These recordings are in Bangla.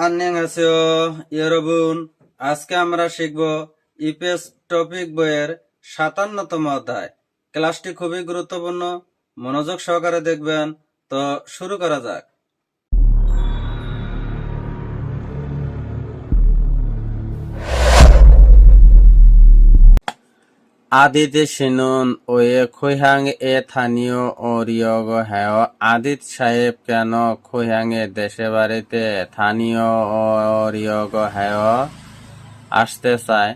আন্যাংহাসেও ইয়রবুন আজকে আমরা শিখব ইপিএস টপিক বইয়ের সাতান্নতম অধ্যায়। ক্লাসটি খুবই গুরুত্বপূর্ণ। মনোযোগ সহকারে দেখবেন। তো শুরু করা যাক। আদিতে সিনুন ওয়ে খৈহাং এ স্থানীয় অরিয়গ হ্যাও আদিত সাহেব কেন খৈহাং এ দেশে বাড়িতে স্থানীয় অরিয়গ হ্যাও আসতে চায়।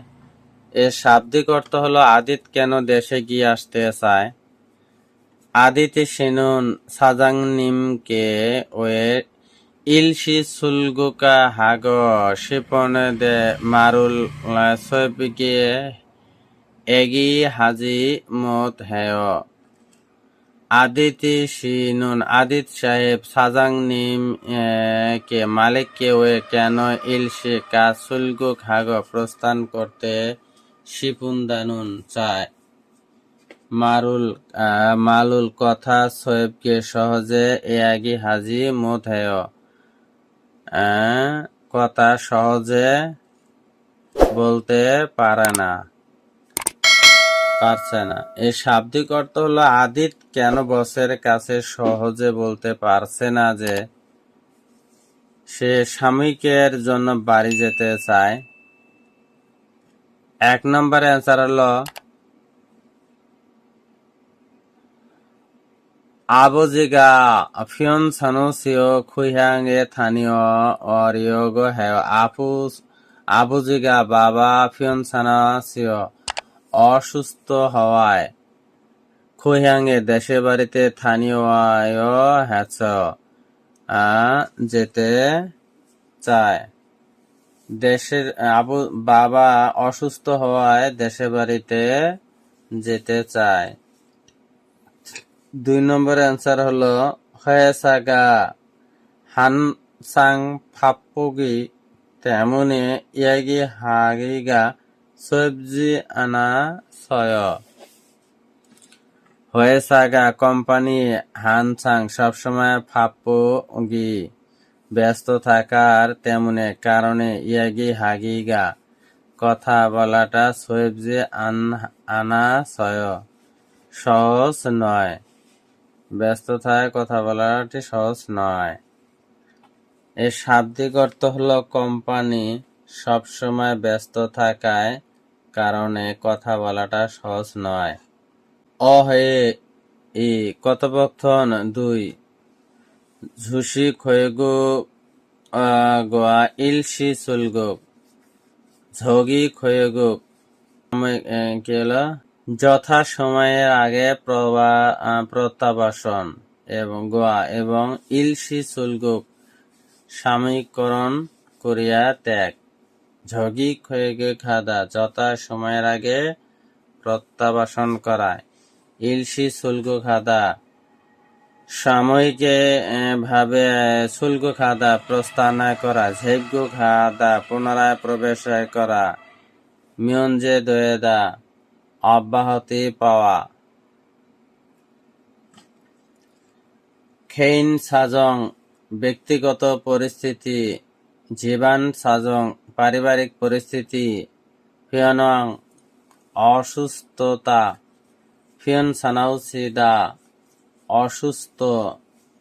এর শাব্দিক অর্থ হলো আদিত কেন দেশে গিয়ে আসতে চায়? আদিতে সিনুন সাজাং নিমকে ওয়ে ইলশি সুলগুকা হাগ শিপনে দে মারুল সৈবিকে এগি হাজি মত হেয়। আদিতি সিনুন, আদিত সাহেব, সাজাং নিম কে, মালিক কে ওয়ে কেন ইলশে কা সুলগু খাগ প্রস্থান করতে শিপুন্দানুন চায়। মারুল মালুল কথা সোয়েবকে সহজে এ আগি হাজি মত হেয়। কথা সহজে বলতে পারে না। পারছে না। এই শাব্দিক অর্থ হলো, আদিত কেন বসের কাছে সহজে বলতে পারছে না যে সে স্বামীকের জন্য বাড়ি যেতে চায়? এক নম্বর অ্যান্সার হলো আবজিগা ফিয়ন সানুসিও এ স্থানীয় অরিয়োগ হ্যাঁ আপু আবুজিগা বাবা ফিয়ন সানাসিও অসুস্থ হওয়ায়। খুইহাংয়ে দেশে বাড়িতে স্থানীয় হ্যাচ যেতে চায়। দেশের আবু, বাবা অসুস্থ হওয়ায় দেশে বাড়িতে যেতে চায়। দুই নম্বর অ্যান্সার হলো হয়েসাগা। হানসাং ফাপ্পুগি তেমনি ইয়াগি হাগিগা সবজি আনা সয় হয়েসাগা কোম্পানি হানসাং সবসময় ফাপ্পু গি ব্যস্ত থাকার তেমনি কারণে ইয়াগি হাগিগা। কথা বলাটা সবজি আনা সয় সহজ নয়। ব্যস্ত থাকায় কথা বলাটি সহজ নয়। এর শাব্দিক অর্থ হলো কোম্পানি সবসময় ব্যস্ত থাকায় কারণে কথা বলাটা সহজ নয়। অ হয়ে ই কথোপকথন দুই। ঝুসি খয়েগু গোয়া ইলশি সুলগুক ঝগি খয়েগুক কি হলো? যথা সময়ের আগে প্রত্যাবাসন এবং গোয়া এবং ইলশি সুলগুক সাময়িকরণ করিয়া ত্যাগ। ঝগি খয়েগে খাদা, যথা সময়ের আগে প্রত্যাবাসন করা ইলশি শুল্ক খাদা, সাময়িক ভাবে শুল্ক খাদা প্রস্থান করা ঝেগ্য খাদা পুনরায় প্রবেশ করা, মিয়ঞ্জে দয়েদা, অব্যাহতি পাওয়া। খেইন সাজং, ব্যক্তিগত পরিস্থিতি, জীবান সাজং পারিবারিক পরিস্থিতি, ফিয়নং, অসুস্থতা ফিয়ন সানাউসিদা অসুস্থ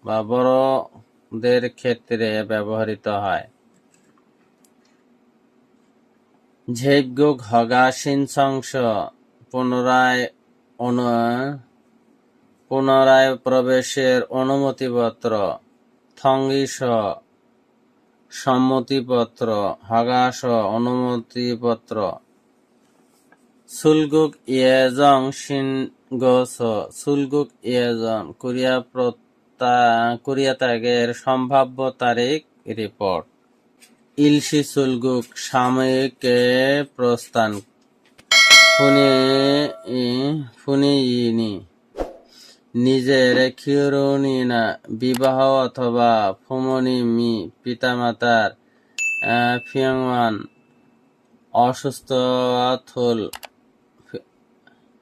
বা বড়দের ক্ষেত্রে ব্যবহৃত হয়। ঝেগ্য ঘগা সিনসংস পুনরায় পুনরায় প্রবেশের অনুমতিপত্র, থঙ্গিস সম্মতিপত্র, হগাস অনুমতিপত্র। সুলগুক ইয়েজং সিনগোস সুলগুক ইয়েজং, কোরিয়া কোরিয়া ত্যাগের সম্ভাব্য তারিখ, রিপোর্ট। ইলশি সুলগুক সাময়িক প্রস্থান। ফুনে ফুনিইনি নিজের খিরুনিনা বিবাহ অথবা ফুমনি মি, পিতামাতার ফিয়ংওয়ান, অসুস্থ থুল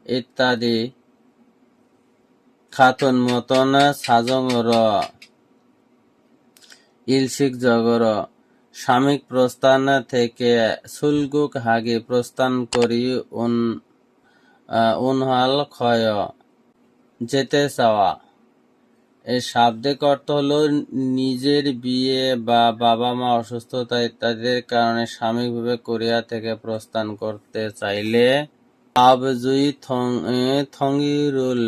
ইত্যাদি। খাতুন মতন সাজং র, ইলশিক জগর সাময়িক প্রস্থান থেকে সুলগুক হাগে প্রস্থান করি উন উনহাল ক্ষয়। যেতে চাওয়া। এই শাব্দিক অর্থ হলো নিজের বিয়ে বা বাবা মা অসুস্থতা ইত্যাদির কারণে সাময়িকভাবে কোরিয়া থেকে প্রস্থান করতে চাইলে আবজুই থঙ্গিরুল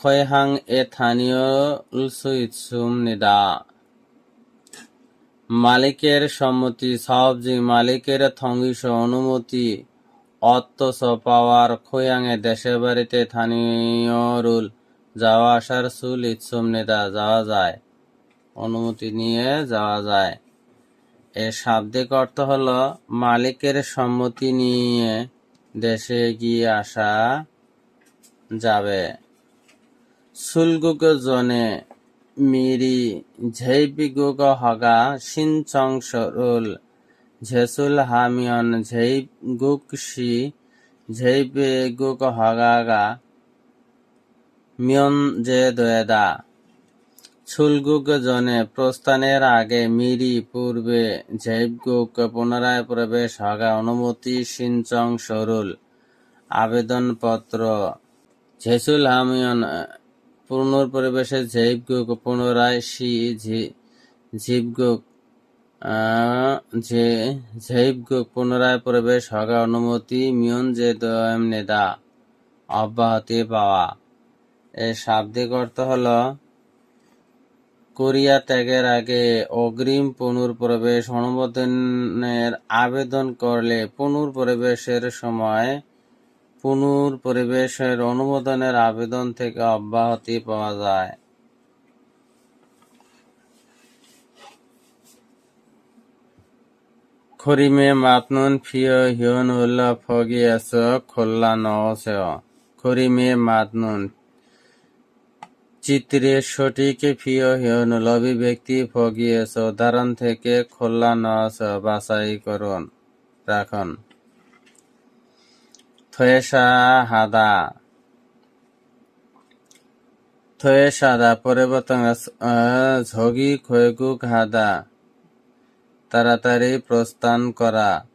খয়হাং এ স্থানীয় নিদা। মালিকের সম্মতি সাহবজি মালিকের থঙ্গিস অনুমতি অত্তস পাওয়ার খোয়াঙে দেশের বাড়িতে স্থানীয় রুল, যাওয়া আসার সুল ইচ্ছুম নেতা, যাওয়া যায়। অনুমতি নিয়ে যাওয়া যায়। এর শাব্দিক অর্থ হলো, মালিকের সম্মতি নিয়ে দেশে গিয়ে আসা যাবে। সুলগুক জনে মিরি, ঝেইপিগুক হগা সিনচং সরুল ঝেসুল হামিয়ন ঝেইগুক সি ঝেইপিগুক হগাগা মিয়ন যে দয়েদা। ছুলগুক জনে প্রস্থানের আগে মিরি পূর্বে ঝেইগুক পুনরায় প্রবেশ হগা অনুমতি সিনচং সরুল। আবেদনপত্র। ঝেসুল হামিয়ন পুনর্পরিবেশে ঝেইবগুক পুনরায় সি ঝি- ঝিবগুক আহ, যে ঝেইবগুক পুনরায় প্রবেশ হগা অনুমতি মিয়ন যে নেদা, অব্যাহতি পাওয়া। এর শাব্দিক অর্থ হলো, কোরিয়া ত্যাগের আগে অগ্রিম পুনর্প্রবেশ অনুমোদনের আবেদন করলে পুনর্প্রবেশের সময় পুনর্পরিবেশের অনুমোদনের আবেদন থেকে অব্যাহতি পাওয়া যায়। খরিমে মাতনুন ফিয় হিয়ন উল্লা ফগি এস খোল্লা নসেও খরিমে মাতনুন। চিত্রে সঠিক ফিয় হিয়ন অভিব্যক্তি ফগি এস, উদাহরণ থেকে খোল্লা নস করুন, রাখুন। থয়েসা হাদা। থয়েসাদা পরিবর্তন ঝগি খয়গুক হাদা। তাড়াতাড়ি প্রস্থান করা।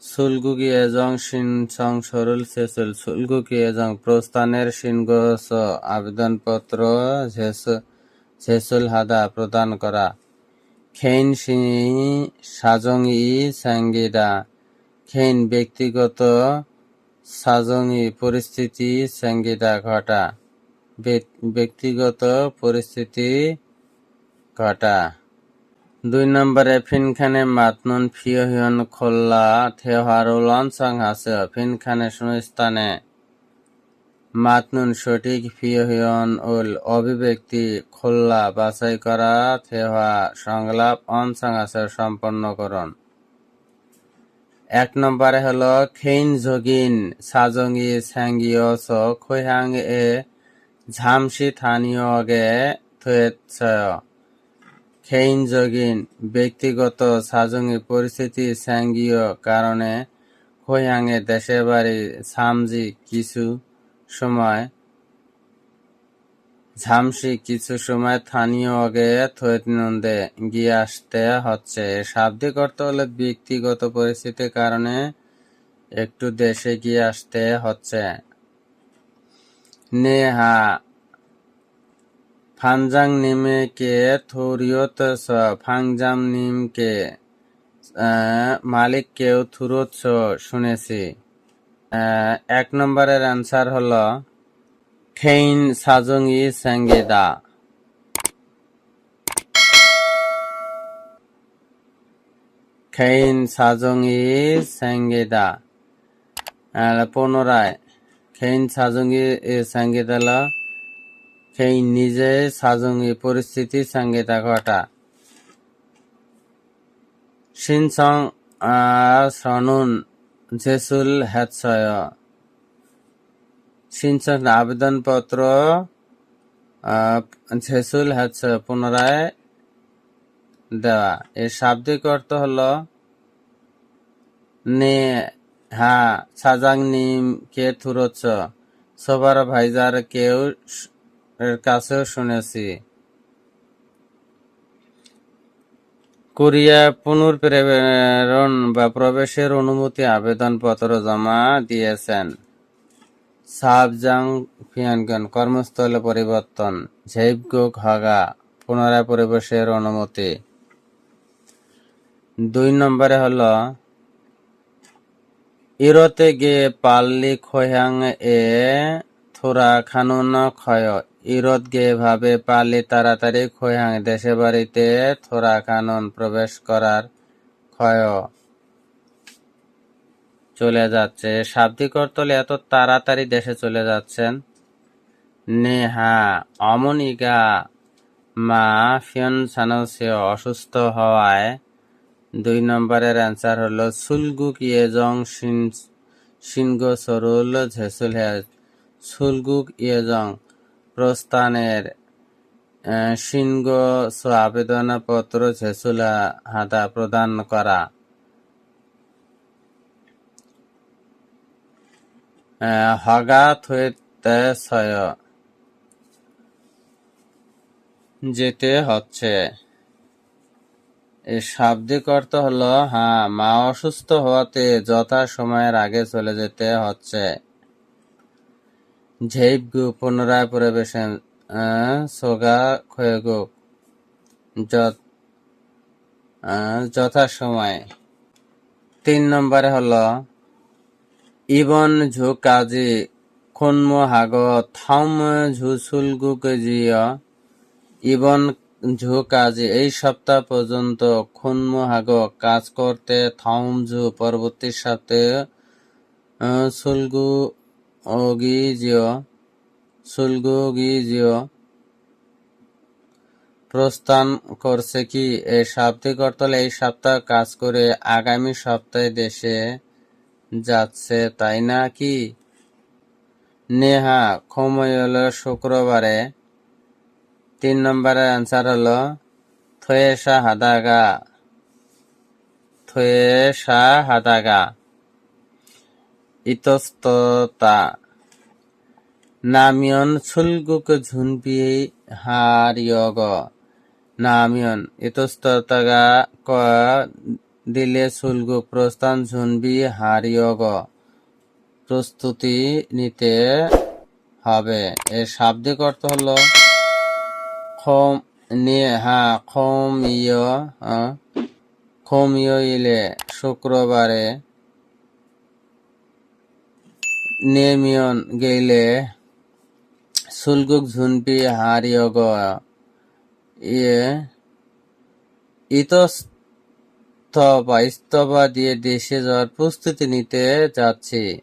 সুলগুকি এজং সিনসং সরুল সেসুল। সুলগুকি এজং প্রস্থানের সিনগস আবেদনপত্র ঝেস- ঝেসুল হাদা প্রদান করা। খেইন সাজং ই সাঙ্গিদা খেইন ব্যক্তিগত সাজংই পরিস্থিতি সঙ্গীতা ঘটা। ব্যক- ব্যক্তিগত পরিস্থিতি ঘটা। দুই নম্বরে ফিনখানে মাতনুন ফিয়হিয়ন খোল্লা থেহারুল অনসং হাসে ফিনখানে স্থানে। মাতনুন সঠিক ফিয়হিয়ন উল অভিব্যক্তি খোল্লা বাছাই করা থেহা সংলাপ অনসং হাসে সম্পন্ন করুন। এক নম্বরে হলো, খেইন জগিন সাজঙ্গি স্যাঙ্গিয়স খৈহাং এ ঝামসি থানীয়গে থুয়েছয় খেইন জগিন ব্যক্তিগত সাজঙ্গি পরিস্থিতি স্যাঙ্গীয় কারণে খৈহাঙে দেশের বাড়ি সামজি কিছু সময় ঝামসি কিছু সময় স্থানীয় অগে থৈনন্দে গিয়ে আসতে হচ্ছে। শাব্দিক অর্থ হলো ব্যক্তিগত পরিস্থিতির কারণে একটু দেশে গিয়ে আসতে হচ্ছে। নেহা ফানজাং নিমে কে থুরিয়ত স নিম কে আহ, মালিক কেউ থুরোত শুনেছি। এক নম্বরের অ্যান্সার হলো খেইন সাজংই স্যাঙ্গেদা খেইন সাজংই স্যাঙ্গেদা আর পুনরায় খেইন সাজংই স্যাঙ্গেদালা খেইন নিজে সাজংই পরিস্থিতি স্যাঙ্গেদা ঘটা। সিনসং সনুন জেসুল হেৎসয়। সিনচন আবেদনপত্র ঝেসুল হচ্ছে পুনরায় দেওয়া। এর শাব্দিক অর্থ হলো, নে হা সাজাং নিম কে থুরোচ্ছ, সবার ভাইজার কেউ এর কাছেও শুনেছি। কোরিয়া পুনর্প্রেরণ বা প্রবেশের অনুমতি আবেদনপত্র জমা দিয়েছেন। সাবজাং ফিয়ানগন কর্মস্থলে পরিবর্তন, ঝেইবগুক হগা, পুনরায় পরিবেশের অনুমতি। দুই নম্বরে হল ইরতে গে পাল্লি খোয়াং এ থোরা খানুন ক্ষয় ইরত গে ভাবে পাল্লি তাড়াতাড়ি খয়াং দেশে বাড়িতে থোরা খানুন প্রবেশ করার ক্ষয় চলে যাচ্ছে। শাব্দিক অর্থ এত তাড়াতাড়ি দেশে চলে যাচ্ছেন? নেহা অমনিগা মা ফিয়ন সানসে অসুস্থ হওয়ায় দুই নম্বরের অ্যান্সার হলো সুলগুক ইয়েজং শিন সিনগো সরুল ঝেসুল সুলগুক ইয়েজং প্রস্থানের আহ, সিনগো সো আবেদনপত্র ঝেসুল হাদা প্রদান করা। হগা থুয়েতে সয় যেতে হচ্ছে। এর শাব্দিক অর্থ হলো হ্যাঁ মা অসুস্থ হওয়াতে যথা সময়ের আগে চলে যেতে হচ্ছে। ঝেইবগু পুনরায় পরিবেশন সোগা খয়েগু যথা সময় তিন নম্বরে হল ইবন ঝু কাজি খুনমো হাগ থাম ঝু সুলগুক জিয়। ইবন ঝু কাজে এই সপ্তাহ পর্যন্ত খুনমোহাগ কাজ করতে থাউমঝু পরবর্তী সপ্তাহে আহ, সুলগু অগিজিও সুলগু গিজিও। প্রস্থান করছে কি? এই শাব্দিক অর্থ এই সপ্তাহ কাজ করে আগামী সপ্তাহে দেশে যাচ্ছে, তাই না কি? নেহা সময় হলো শুক্রবারে তিন নম্বরের অ্যান্সার হলো থয়েসা হাদাগা। থয়েসা হাদাগা। ইতস্ততা নামিয়ন সুলগুক ঝুনপি হারিয়গ নামিয়ন, ইতস্ততাগা ক দিলে সুলগুক প্রস্থান ঝুনবি হারিয়গ প্রস্তুতি নিতে হবে। এর শাব্দিক অর্থ হলো খম নিয়ে হ্যাঁ খমিয় খমিয় ইলে শুক্রবারে নেমিয়ন গেলে সুলগুক ঝুনপি হারিয়গ ইয়ে ইতস্তবা ইস্তফা দিয়ে দেশে যাওয়ার প্রস্তুতি নিতে যাচ্ছি।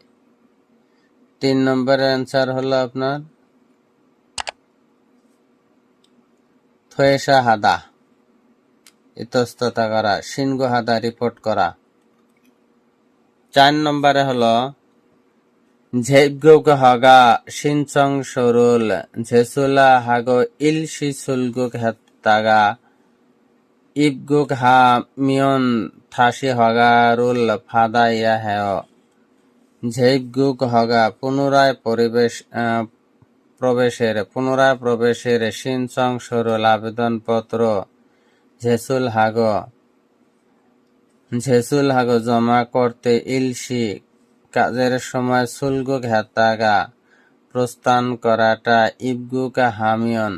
তিন নম্বরের অ্যান্সার হলো আপনার থয়েসা হাদা। ইতস্ততা করা সিনগো হাদা রিপোর্ট করা। চার নম্বরে হলো ঝেবগুক হাগা সিনচং সরুল, ঝেসুলা হাগো ইলশি সুলগুক হেত্তাগা ইবগুক হা মিয়ন থাসি হগারুল ফাদা ইয়া হেয়। ঝেবগুক হগা পুনরায় পরিবেশ প্রবেশের, পুনরায় প্রবেশের সিনচং সরল আবেদনপত্র, ঝেসুল হাগ। ঝেসুল হাগ জমা করতে ইলসি কাজের সময় শুল্ক ঘেতাগা প্রস্থান করাটা ইবগুকা হামিয়ন।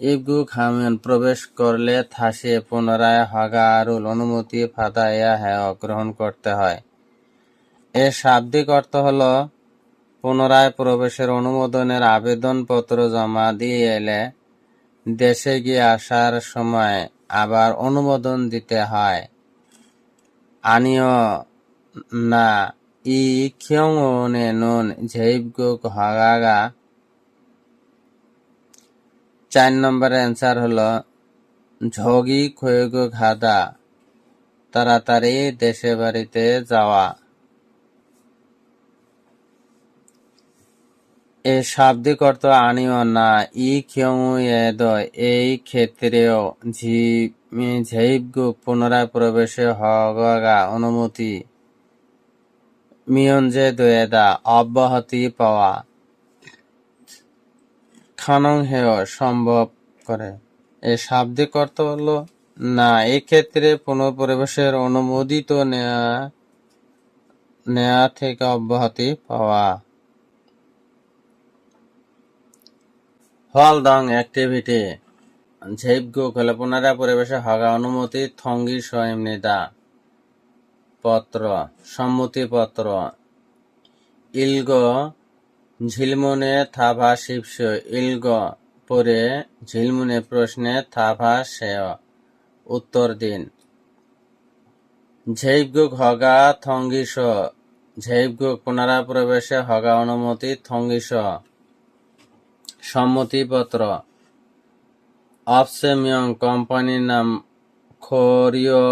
ইবগুক হামিয়ন প্রবেশ করলে থাসে পুনরায় হগা আরুল অনুমতি ফাদাইয়া হ্যাঁ গ্রহণ করতে হয়। এর শাব্দিক অর্থ হলো, পুনরায় প্রবেশের অনুমোদনের আবেদনপত্র জমা দিয়ে এলে দেশে গিয়ে আসার সময় আবার অনুমোদন দিতে হয়। আনিও না ই খিয়ংনে নুন ঝেইবগুক হগাগা চার নম্বরের অ্যান্সার হলো ঝগি খয়েগুক হাদা তাড়াতাড়ি দেশে বাড়িতে যাওয়া এ শাব্দিক অর্থ আনিও না ই খিয়ংউ এদ এই ক্ষেত্রেও ঝি ঝেইবগু পুনরায় প্রবেশে হগা অনুমতি মিয়নজে দোয়েদা, অব্যাহতি পাওয়া খানং হেয় সম্ভব করে। এ শাব্দিক অর্থ হলো, না, এক্ষেত্রে পুনঃপ্রবেশের অনুমোদিত নেয়া নেয়া থেকে অব্যাহতি পাওয়া। হলদং অ্যাক্টিভিটি, ঝেইবগো হলে পুনরায় পরিবেশে হগা অনুমতি, থঙ্গি স্বয়ংনিদা পত্র, সম্মতিপত্র। ইলগ, ঝিলমুনে থাভা শিবস। ইলগ, পরে ঝিলমুনে প্রশ্নে থাভা সেয়। উত্তর দিন। ঝেইবগুক হগা থঙ্গিস। ঝেইবগুক পুনরায় প্রবেশে হগা অনুমতি থঙ্গিস। সম্মতিপত্র। অফসেমিয়ং কোম্পানির নাম খোরিও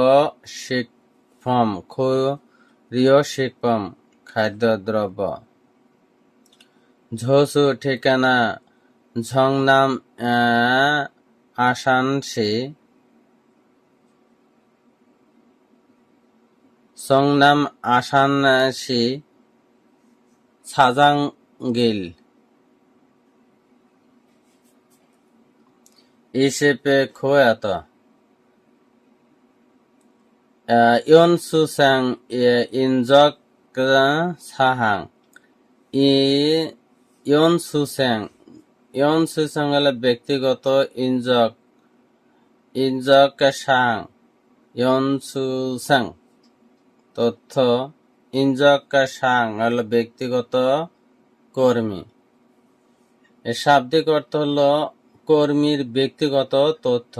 শিকফম খোরিও শিকফম খাদ্যদ্রব্য। ঝোসু ঠিকানা ঝংনাম আসানসি। সংনাম আসানসি। সাজাংগিল ইসেপে খোয়াত। ইয়ন সুসাং ইনজক সাহাং ইয়ন সুসাং ইয়ন সুসাং হলে ব্যক্তিগত ইনজক ইনজক সাং ইয়ন সুসাং তথ্য ইনজক সাং হলো ব্যক্তিগত কর্মী। শাব্দিক অর্থ হল কর্মীর ব্যক্তিগত তথ্য।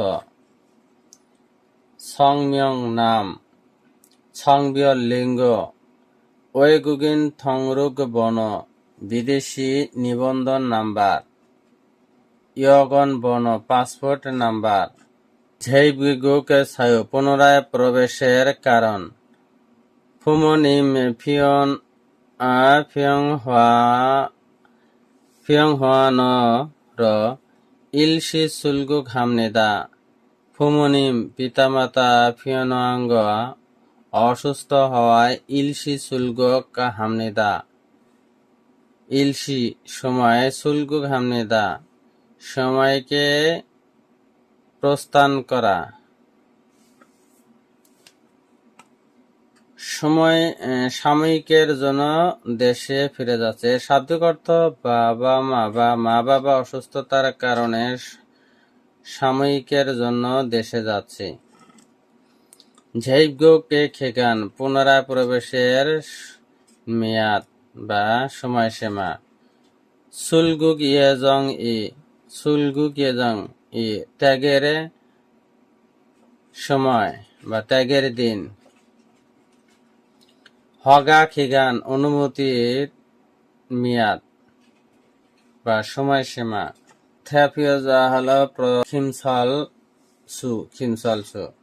সংমিয়ং নাম। সংবিয় লিঙ্গ। ওয়েগুগিন থংরুগ বন। বিদেশি নিবন্ধন নাম্বার। ইয়গন বন, পাসপোর্ট নাম্বার। ঝেইবিগুক ছায়ু, পুনরায় প্রবেশের কারণ। ফুমনিম, ফিয়ন ফিয়ং হওয়া, ফিয়ং হওয়ান র। ইলশি সুলগুক হামনেদা। ফুমনিম, পিতামাতা ফিয়নাঙ্গ অসুস্থ হওয়ায় ইলশি সুলগুক হামনেদা। ইলশি সময় সুলগুক হামনেদা। সময়কে প্রস্থান করা। সময় সাময়িকের জন্য দেশে ফিরে যাচ্ছে। অর্থ বাবা, মা বা মা বাবা অসুস্থতার কারণে সাময়িকের জন্য দেশে যাচ্ছে। ঝেইবগোকে খেগান পুনরায় প্রবেশের মেয়াদ বা সময়সীমা। সুলগুক ইয়েজং ই, সুলগুক ইয়েজং ই, ত্যাগের সময় বা ত্যাগের দিন। হগা খিগান অনুমতির মেয়াদ বা সময়সীমা। থ্যাপিওজা হল খিমসল সু খিমসল সু।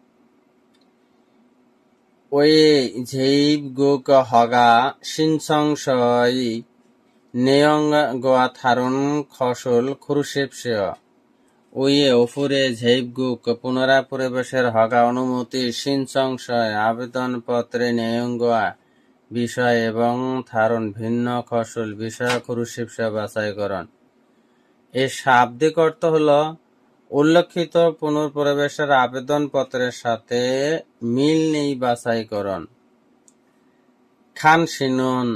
ওই ঝেইব গুক হগা সিনসংশয় নেয়ং গোয়া থারুন খসল খুরুশেপসেয় ওয়ে ওফুরে ঝেইব গুক পুনরায় পরিবেশের হগা অনুমতি সিনসংশয় আবেদনপত্রে নেয়ং গোয়া বিষয় এবং ধারণ ভিন্ন খসল বিষয় কুরুশিবসা বাছাইকরণ। এর শাব্দিক অর্থ হল উল্লেখিত পুনঃপ্রবেশের আবেদনপত্রের সাথে মিল নেই বাছাইকরণ। খান সিনুন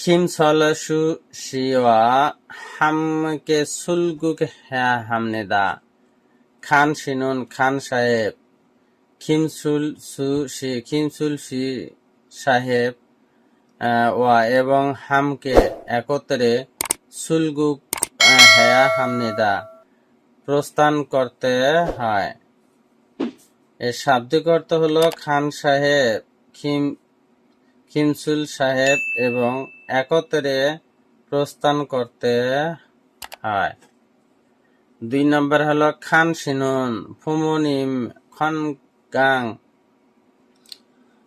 খিমসলসু শিওয়া, হামকে সুলগুক হ্যা হামনেদা। খান সিনুন, খান সাহেব খিমসুল সু সি খিমসুল সি সাহেব ওয়া এবং হামকে একত্রে সুলগুক হেয়া হামনিদা। প্রস্থান করতে হয়। এর শাব্দিক অর্থ হল খান সাহেব, খিম, খিমসুল সাহেব এবং একত্রে প্রস্থান করতে হয়। দুই নম্বর হলো খান সিনুন, ফুমনিম খন গাং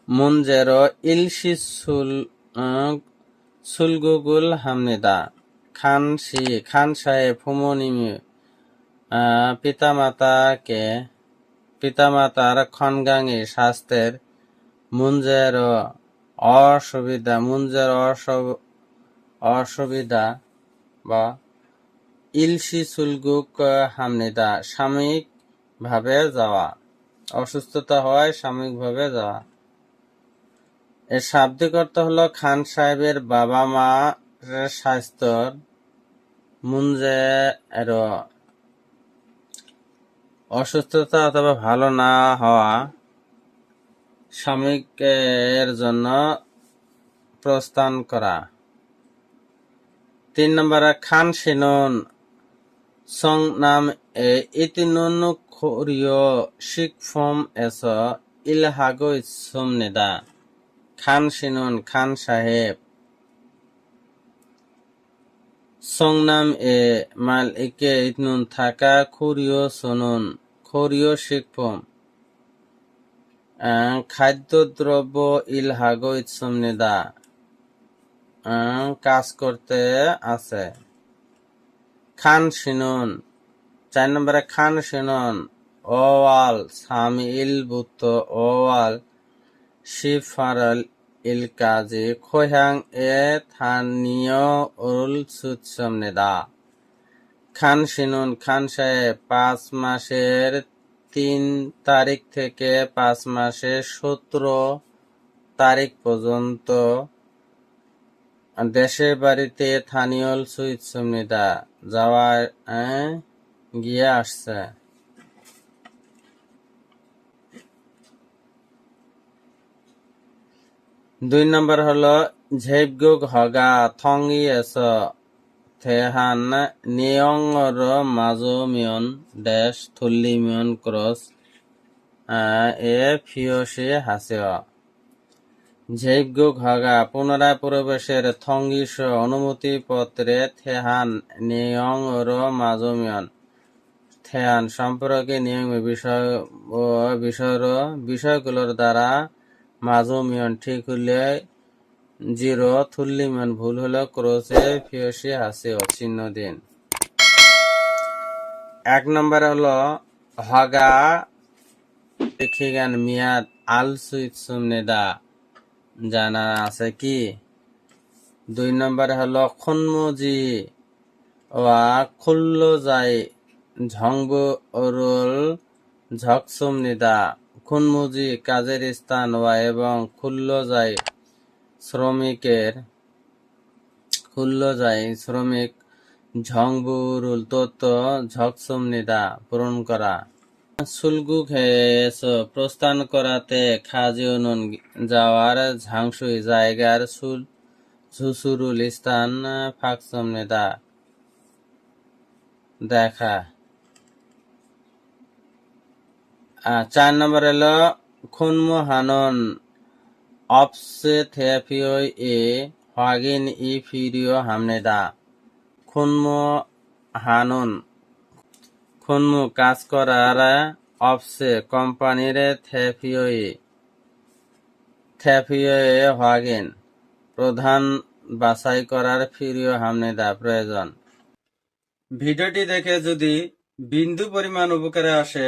মুনজেরো, ইলশি সুল সুলগুগুল হামনিদা। খান সি, খান সাহেব হুমনিমি পিতামাতাকে পিতামাতার খনগাঙে স্বাস্থ্যের মুঞ্জের অসুবিধা মুঞ্জের অসুবিধা বা ইলশি সুলগুক হামনিদা সাময়িক ভাবে যাওয়া, অসুস্থতা হয় সাময়িকভাবে যাওয়া। এর শাব্দিক অর্থ হলো খান সাহেবের বাবা মা স্বাস্থ্যর মুঞ্জে এর অসুস্থতা অথবা ভালো না হওয়া সাময়িকের জন্য প্রস্থান করা। তিন নম্বরে, খান সিনুন। সং নাম এ ইতিনুন খোরিয় শিকফম এস ইলহাগো ইসমনিদা খান সিনুন, খান সাহেব। সংনাম এ মাল একে ইতনুন থাকা খুরিও সনুন শিকফম আহ, খাদ্যদ্রব্য ইলহাগো ইসমনিদা আহ, কাজ করতে আছে। খান সিনুন চার নম্বরে খান সিনুন ওয়াল সামি ইল বুত্ত ওয়াল শিফারল ইল কাজী খোহাং এ থানীয় উল সুৎসমনেদা খান সিনুন খান সাহেব, পাঁচ মাসের তিন তারিখ থেকে পাঁচ মাসের সতেরো তারিখ পর্যন্ত দেশের বাড়িতে থানিয়ল সুইট সুমনিদা যাওয়া গিয়ে আসছে। দুই নম্বর হলো ঝেবগুক হগা থঙ্গি এস, থেহান নিয়ংর মাজো মিয়ন ড্যাশ থুল্লি মিয়ন ক্রস এ ফিওসে হাসেও ঝেবগুক হগা পুনরায় প্রবেশের থঙ্গিস অনুমতিপত্রে থেহান নিয়ং র মাজমিয়ন থেহান সম্পর্কে নিয়ম বিষয় বিষয়গুলোর দ্বারা মাজমিয়ন ঠিক হলে জিরো থুল্লিমিয়ন ভুল হলে ক্রোসে ফিয়সি হাসি ও চিহ্ন দিন। এক নম্বর হলো, হগা দেখি গান মিয়াদ আল সুইট সুমনেদা। জানা আছে কি? দুই নম্বর হলো, খুনমুজি ওয়া খুল্ল যাই ঝংব অরুল ঝকসুম নিদা খুনমুজি কাজের স্থান এবং খুল্ল যাই শ্রমিকের খুল্ল যাই শ্রমিক ঝংবুরুল তত্ত্ব ঝকসুম নিদা পূরণ করা। সুলগু খেয়েছ প্রস্থান করাতে খাজিউনুন যাওয়ার ঝাংসুই জায়গার সুল ঝুসুরুল স্থান ফাকসম নেদা দেখা। চার নম্বর এলো খুনমু হানন অপসে থেফিওই এ হাগিন ই ফিরিও হামনেদা। খুনমু হানন খুনমু কাজ করার অফসে কোম্পানির থেফিওই থেফিওয়ে হাগেন প্রধান বাছাই করার ফিরিও হামনেদা প্রয়োজন। ভিডিওটি দেখে যদি বিন্দু পরিমাণ উপকারে আসে